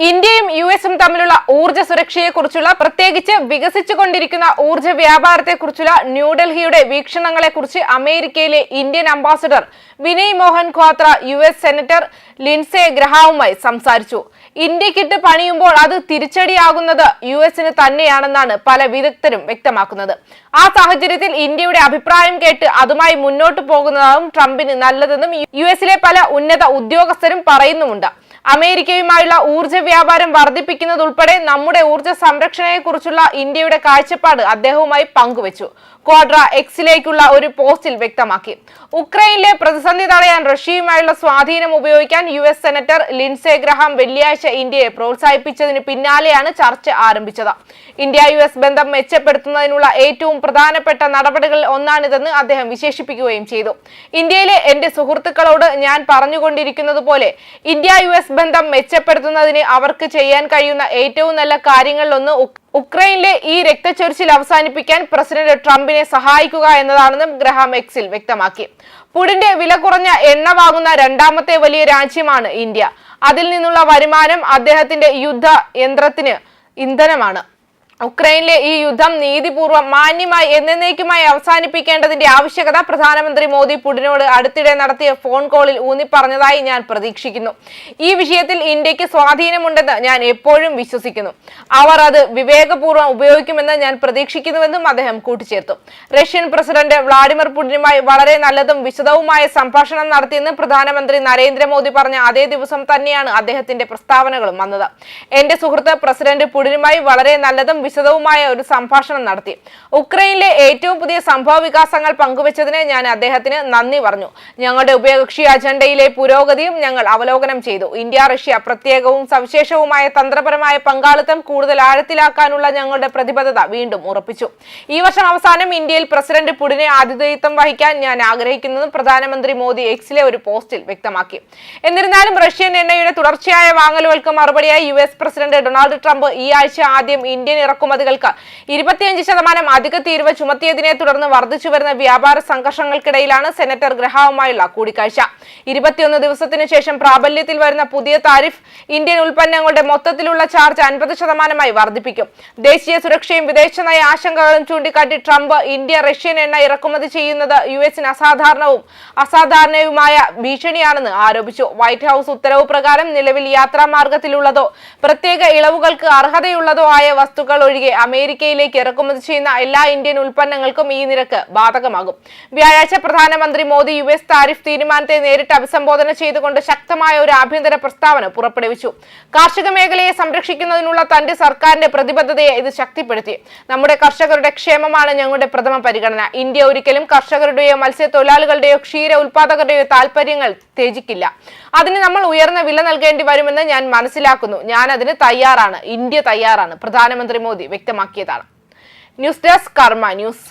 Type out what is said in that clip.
ഇന്ത്യയും യു എസും തമ്മിലുള്ള ഊർജ സുരക്ഷയെക്കുറിച്ചുള്ള പ്രത്യേകിച്ച് വികസിച്ചുകൊണ്ടിരിക്കുന്ന ഊർജ വ്യാപാരത്തെക്കുറിച്ചുള്ള ന്യൂഡൽഹിയുടെ വീക്ഷണങ്ങളെക്കുറിച്ച് അമേരിക്കയിലെ Indian ambassador Vinay Mohan Kwatra U S senator Lindsey ഗ്രഹാവുമായി സംസാരിച്ചു. ഇന്ത്യക്കിട്ട് പണിയുമ്പോൾ അത് തിരിച്ചടിയാകുന്നത് യു എസിന് തന്നെയാണെന്നാണ് പല വിദഗ്ധരും വ്യക്തമാക്കുന്നത്. ആ സാഹചര്യത്തിൽ ഇന്ത്യയുടെ അഭിപ്രായം കേട്ട് അതുമായി മുന്നോട്ട് പോകുന്നതാവും ട്രംപിന് നല്ലതെന്നും യു എസിലെ പല ഉന്നത ഉദ്യോഗസ്ഥരും പറയുന്നുമുണ്ട്. അമേരിക്കയുമായുള്ള ഊർജ വ്യാപാരം വർദ്ധിപ്പിക്കുന്നതുൾപ്പെടെ നമ്മുടെ ഊർജ സംരക്ഷണയെക്കുറിച്ചുള്ള ഇന്ത്യയുടെ കാഴ്ചപ്പാട് അദ്ദേഹവുമായി പങ്കുവച്ചു. ക്വാഡ്ര എക്സിലേക്കുള്ള ഒരു പോസ്റ്റിൽ വ്യക്തമാക്കി. ഉക്രൈനിലെ പ്രതിസന്ധി തടയാൻ റഷ്യയുമായുള്ള സ്വാധീനം ഉപയോഗിക്കാൻ U S senator Lindsey Graham വെള്ളിയാഴ്ച ഇന്ത്യയെ പ്രോത്സാഹിപ്പിച്ചതിന് പിന്നാലെയാണ് ചർച്ച ആരംഭിച്ചത്. ഇന്ത്യ യു എസ് ബന്ധം മെച്ചപ്പെടുത്തുന്നതിനുള്ള ഏറ്റവും പ്രധാനപ്പെട്ട നടപടികളിൽ ഒന്നാണിതെന്ന് അദ്ദേഹം വിശേഷിപ്പിക്കുകയും ചെയ്തു. ഇന്ത്യയിലെ എന്റെ സുഹൃത്തുക്കളോട് ഞാൻ പറഞ്ഞുകൊണ്ടിരിക്കുന്നത് പോലെ ഇന്ത്യ യു എസ് ബന്ധം മെച്ചപ്പെടുത്തുന്നതിന് അവർക്ക് ചെയ്യാൻ കഴിയുന്ന ഏറ്റവും നല്ല കാര്യങ്ങളിലൊന്ന് ഉക്- ഉക്രൈനിലെ ഈ രക്തച്ചൊരിച്ചിൽ അവസാനിപ്പിക്കാൻ പ്രസിഡന്റ് ട്രംപിനെ സഹായിക്കുക എന്നതാണെന്നും ഗ്രഹാം എക്സിൽ വ്യക്തമാക്കി. പുടിന്റെ വില കുറഞ്ഞ എണ്ണ വാങ്ങുന്ന രണ്ടാമത്തെ വലിയ രാജ്യമാണ് ഇന്ത്യ. അതിൽ നിന്നുള്ള വരുമാനം അദ്ദേഹത്തിന്റെ യുദ്ധ യന്ത്രത്തിന് ഇന്ധനമാണ്. ഉക്രൈനിലെ ഈ യുദ്ധം നീതിപൂർവം മാന്യമായി എന്നേക്കുമായി അവസാനിപ്പിക്കേണ്ടതിന്റെ ആവശ്യകത പ്രധാനമന്ത്രി മോദി പുടിനോട് അടുത്തിടെ നടത്തിയ ഫോൺ കോളിൽ ഊന്നിപ്പറഞ്ഞതായി ഞാൻ പ്രതീക്ഷിക്കുന്നു. ഈ വിഷയത്തിൽ ഇന്ത്യയ്ക്ക് സ്വാധീനമുണ്ടെന്ന് ഞാൻ എപ്പോഴും വിശ്വസിക്കുന്നു. അവർ അത് വിവേകപൂർവം ഉപയോഗിക്കുമെന്ന് ഞാൻ പ്രതീക്ഷിക്കുന്നുവെന്നും അദ്ദേഹം കൂട്ടിച്ചേർത്തു. റഷ്യൻ പ്രസിഡന്റ് വ്ളാഡിമിർ പുടിനുമായി വളരെ നല്ലതും വിശദവുമായ സംഭാഷണം നടത്തിയെന്ന് പ്രധാനമന്ത്രി നരേന്ദ്രമോദി പറഞ്ഞ അതേ ദിവസം തന്നെയാണ് അദ്ദേഹത്തിന്റെ പ്രസ്താവനകളും വന്നത്. എന്റെ സുഹൃത്ത് പ്രസിഡന്റ് പുടിനുമായി വളരെ നല്ലതും വിശദവുമായ ഒരു സംഭാഷണം നടത്തി. ഉക്രൈനിലെ ഏറ്റവും പുതിയ സംഭവ വികാസങ്ങൾ പങ്കുവച്ചതിന് ഞാൻ അദ്ദേഹത്തിന് നന്ദി പറഞ്ഞു. ഞങ്ങളുടെ ഉഭയകക്ഷി അജണ്ടയിലെ പുരോഗതിയും ഞങ്ങൾ അവലോകനം ചെയ്തു. ഇന്ത്യ റഷ്യ പ്രത്യേകവും സവിശേഷവുമായ തന്ത്രപരമായ പങ്കാളിത്തം കൂടുതൽ ആഴത്തിലാക്കാനുള്ള ഞങ്ങളുടെ പ്രതിബദ്ധത വീണ്ടും ഉറപ്പിച്ചു. ഈ വർഷം അവസാനം ഇന്ത്യയിൽ പ്രസിഡന്റ് പുടിനെ ആതിഥേയത്വം വഹിക്കാൻ ഞാൻ ആഗ്രഹിക്കുന്നതും പ്രധാനമന്ത്രി മോദി എക്സിലെ ഒരു പോസ്റ്റിൽ വ്യക്തമാക്കി. എന്നിരുന്നാലും റഷ്യൻ എണ്ണയുടെ തുടർച്ചയായ വാങ്ങലുകൾക്ക് മറുപടിയായി U S president Donald Trump ഈ ആഴ്ച ആദ്യം ഇന്ത്യൻ ഇറക്കുമതികൾക്ക് ഇരുപത്തിയഞ്ച് ശതമാനം അധിക തീരുവ ചുമത്തിയതിനെ തുടർന്ന് വർദ്ധിച്ചു വരുന്ന വ്യാപാര സംഘർഷങ്ങൾക്കിടയിലാണ് സെനറ്റർ ഗ്രഹാവുമായുള്ള കൂടിക്കാഴ്ച. ഇരുപത്തിയൊന്ന് ദിവസത്തിനു ശേഷം പ്രാബല്യത്തിൽ വരുന്ന പുതിയ താരിഫ് ഇന്ത്യൻ ഉൽപ്പന്നങ്ങളുടെ മൊത്തത്തിലുള്ള ചാർജ് അൻപത് ശതമാനമായി വർദ്ധിപ്പിക്കും. ദേശീയ സുരക്ഷയും വിദേശ നയ ആശങ്കകളും ചൂണ്ടിക്കാട്ടി ട്രംപ് ഇന്ത്യ റഷ്യൻ എണ്ണ ഇറക്കുമതി ചെയ്യുന്നത് യു എസിന് അസാധാരണവും അസാധാരണവുമായ ഭീഷണിയാണെന്ന് ആരോപിച്ചു. വൈറ്റ് ഹൌസ് ഉത്തരവ് പ്രകാരം നിലവിൽ യാത്രാ മാർഗത്തിലുള്ളതോ പ്രത്യേക ഇളവുകൾക്ക് അർഹതയുള്ളതോ ആയ വസ്തുക്കൾ ഒഴികെ അമേരിക്കയിലേക്ക് ഇറക്കുമതി ചെയ്യുന്ന എല്ലാ ഇന്ത്യൻ ഉൽപ്പന്നങ്ങൾക്കും ഈ നിരക്ക് ബാധകമാകും. വ്യാഴാഴ്ച പ്രധാനമന്ത്രി മോദി യു എസ് താരിഫ് തീരുമാനത്തെ നേരിട്ട് അഭിസംബോധന ചെയ്തുകൊണ്ട് ശക്തമായ ഒരു ആഭ്യന്തര പ്രസ്താവന പുറപ്പെടുവിച്ചു. കാർഷിക മേഖലയെ സംരക്ഷിക്കുന്നതിനുള്ള തന്റെ സർക്കാരിന്റെ പ്രതിബദ്ധതയെ ഇത് ശക്തിപ്പെടുത്തി. നമ്മുടെ കർഷകരുടെ ക്ഷേമമാണ് ഞങ്ങളുടെ പ്രഥമ പരിഗണന. ഇന്ത്യ ഒരിക്കലും കർഷകരുടെയോ മത്സ്യത്തൊഴിലാളികളുടെയോ ക്ഷീര ഉൽപാദകരുടെയോ താല്പര്യങ്ങൾ ത്യജിക്കില്ല. അതിന് നമ്മൾ ഉയർന്ന വില നൽകേണ്ടി വരുമെന്ന് ഞാൻ മനസ്സിലാക്കുന്നു. ഞാൻ അതിന് തയ്യാറാണ്. ഇന്ത്യ തയ്യാറാണ്. പ്രധാനമന്ത്രി Modi വ്യക്തമാക്കിയതാണ്. News desk Karma news.